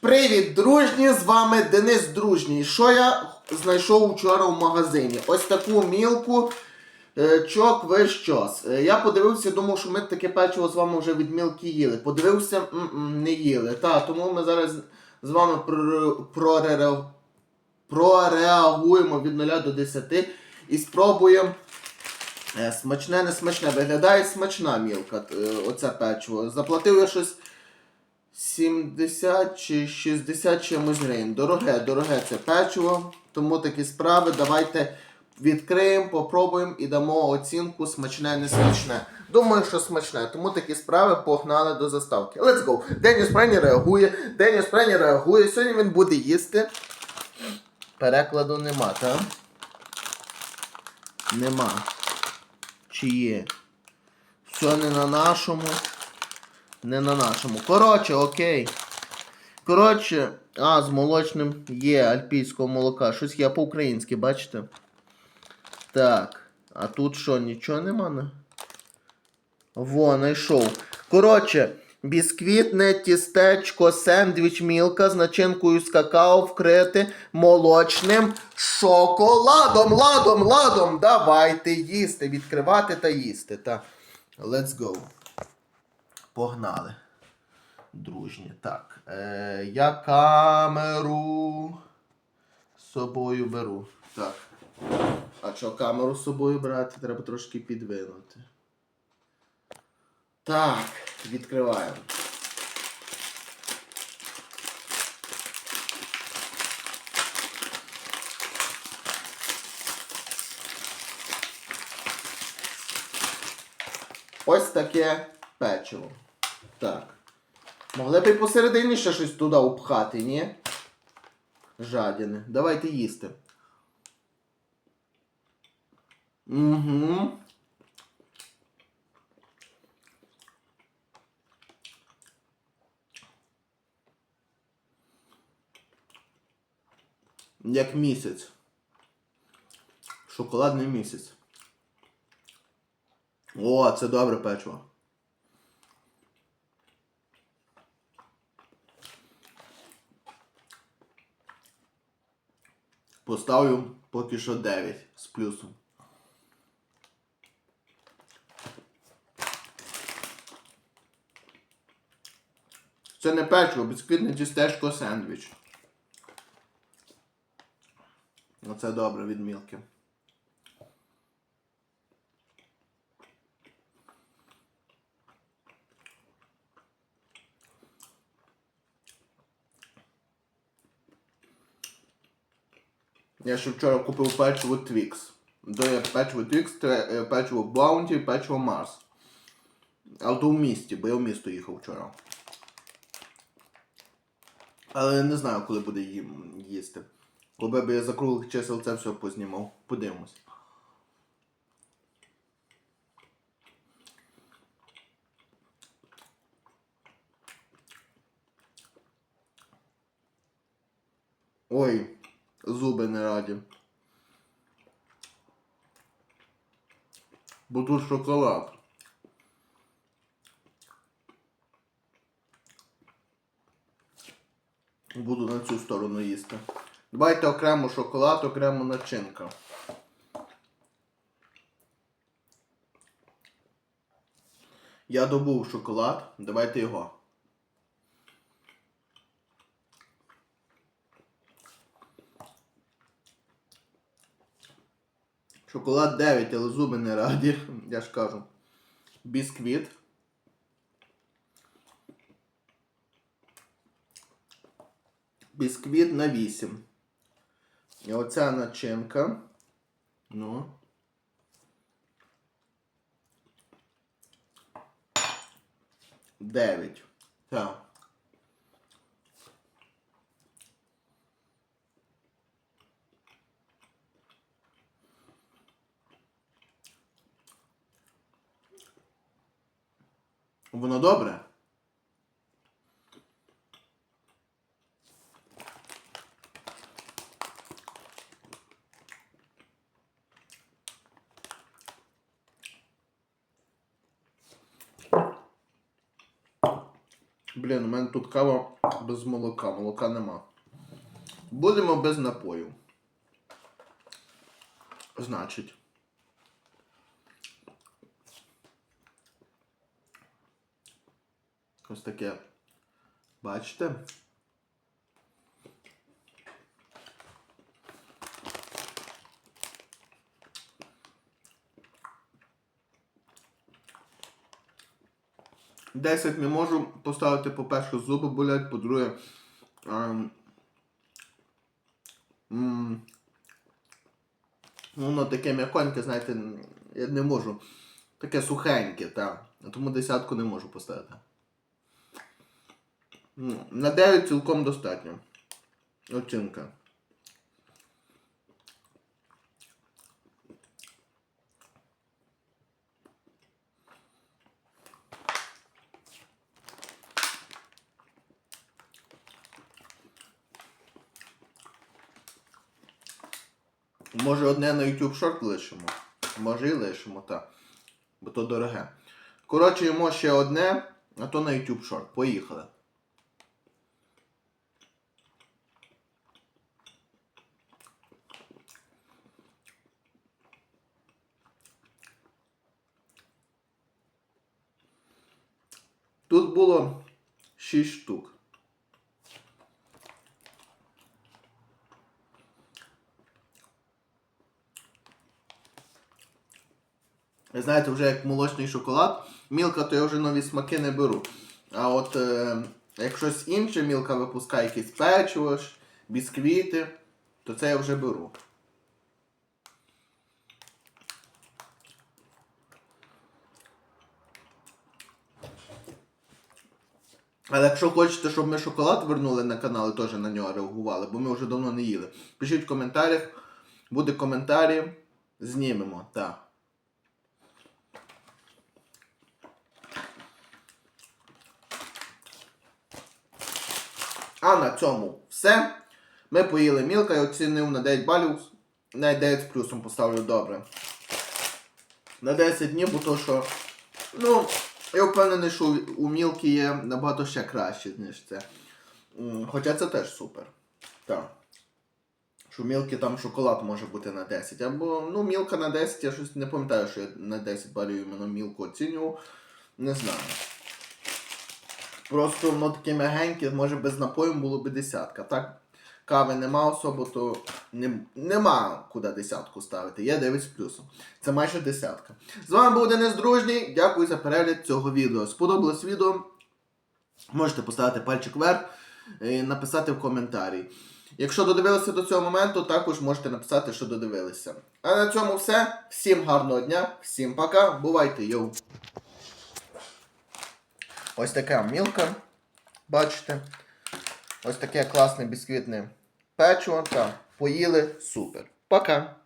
Привіт, дружні! З вами Денис Дружній. Що я знайшов вчора в магазині? Ось таку мілку. е, Чок весь час. Е, Я подивився, думав, що ми таке печиво з вами вже від мілки їли. Подивився, не їли. Та, тому ми зараз з вами прореагуємо від 0 до 10 і спробуємо. Е, Смачне, не смачне. Виглядає смачна мілка, оце печиво. Заплатив я щось 70 чи 60 чимось гривень. Дороге, дороге це печиво. Тому такі справи. Давайте відкриємо, попробуємо і дамо оцінку смачне, не смачне. Думаю, що смачне. Тому такі справи погнали до заставки. Let's go! Деніс Прені реагує. Деніс Прені реагує. Сьогодні він буде їсти. Перекладу нема, так? Нема. Чи є? Все не на нашому. Не на нашому. Коротше, окей. Коротше, а, з молочним є альпійського молока. Щось я по-українськи, бачите? Так. А тут що, нічого нема? Во, знайшов. Коротше, бісквітне тістечко, сендвіч мілка з начинкою з какао вкрите молочним шоколадом. Ладом, ладом. Давайте їсти, відкривати та їсти. Та. Let's go. Погнали. Дружні. Так. Е, я камеру з собою беру. Так. А що камеру з собою брати? Треба трошки підвинути. Так, відкриваємо. Ось таке печиво. Так. Могли б і посередині ще щось туди upхати, ні? Жадіни. Давайте їсти. Угу. Як місяць. Шоколадний місяць. О, це добре печиво. Поставлю поки що 9 з плюсом. Це не печиво, бісквітне тістечко сендвіч. Оце добре від мілки. Я ще вчора купив печиво Twix. То є печиво Twix, е, печиво Bounty, печиво Mars. Але то в місті, бо я в місто їхав вчора. Але не знаю, коли буде їм їсти. Коли б я за круглих чисел це все познімав. Подивимось. Ой, зуби не раді. Бо тут шоколад. Буду на цю сторону їсти. Давайте окремо шоколад, окремо начинка. Я добув шоколад, давайте його. Шоколад 9, але зуби не раді, я ж кажу. Бісквіт. Бісквіт на 8. І оця начинка. Ну. Дев'ять. Так. Воно добре? Блін, у мене тут кава без молока, молока нема. Будемо без напою. Значить. Ось таке. Бачите? Десять не можу поставити, по-перше, зуби болять, по-друге. ем, ну, Воно таке м'яконьке, знаєте, я не можу. Таке сухеньке, так. Тому десятку не можу поставити. На 9 цілком достатньо. Оцінка. Може одне на YouTube шорт лишимо. Може і лишимо, так. Бо то дороге. Коротше, йому ще одне, а то на YouTube шорт. Поїхали. Тут було 6 штук. Знаєте, вже як молочний шоколад, мілка, то я вже нові смаки не беру. А от е, як щось інше, мілка випускає якісь печиво, бісквіти, то це я вже беру. Але якщо хочете, щоб ми шоколад вернули на канал і теж на нього реагували, бо ми вже давно не їли. Пишіть в коментарях, буде коментарі, знімемо, так. А на цьому все. Ми поїли мілка і оцінив на 9 балів. Навіть 9 з плюсом поставлю добре. На 10 днів, бо то що. Ну, я впевнений, що у мілки є набагато ще краще, ніж це. Хоча це теж супер. Так. Що мілки там шоколад може бути на 10. Або, ну, мілка на 10, я щось не пам'ятаю, що я на 10 балів іменно мілку оцінював. Не знаю. Просто воно таке м'ягеньке, може без напою було б десятка. Так, кави нема особо, то не, нема куди десятку ставити. Є 9 з плюсом. Це майже десятка. З вами був Денис Дружній. Дякую за перегляд цього відео. Сподобалось відео? Можете поставити пальчик вверх і написати в коментарі. Якщо додивилися до цього моменту, також можете написати, що додивилися. А на цьому все. Всім гарного дня, всім пока. Бувайте, йоу! Ось така мілка. Бачите? Ось таке класне бісквітне печиво. Та поїли. Супер. Пока!